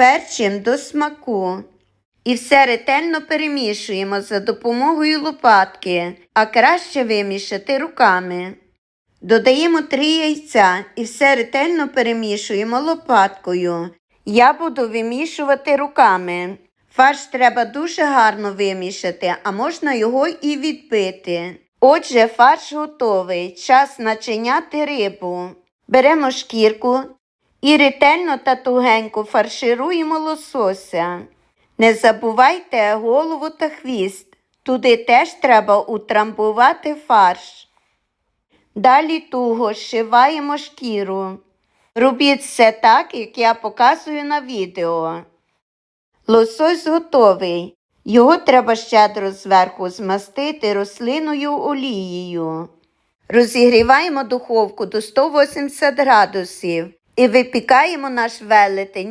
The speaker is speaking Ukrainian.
перчим до смаку. І все ретельно перемішуємо за допомогою лопатки, а краще вимішати руками. Додаємо 3 яйця і все ретельно перемішуємо лопаткою. Я буду вимішувати руками. Фарш треба дуже гарно вимішати, а можна його і відбити. Отже, фарш готовий. Час начиняти рибу. Беремо шкірку і ретельно та тугенько фаршируємо лосося. Не забувайте голову та хвіст. Туди теж треба утрамбувати фарш. Далі туго зшиваємо шкіру. Робіть все так, як я показую на відео. Лосось готовий. Його треба щедро зверху змастити рослинною олією. Розігріваємо духовку до 180 градусів і випікаємо наш велетень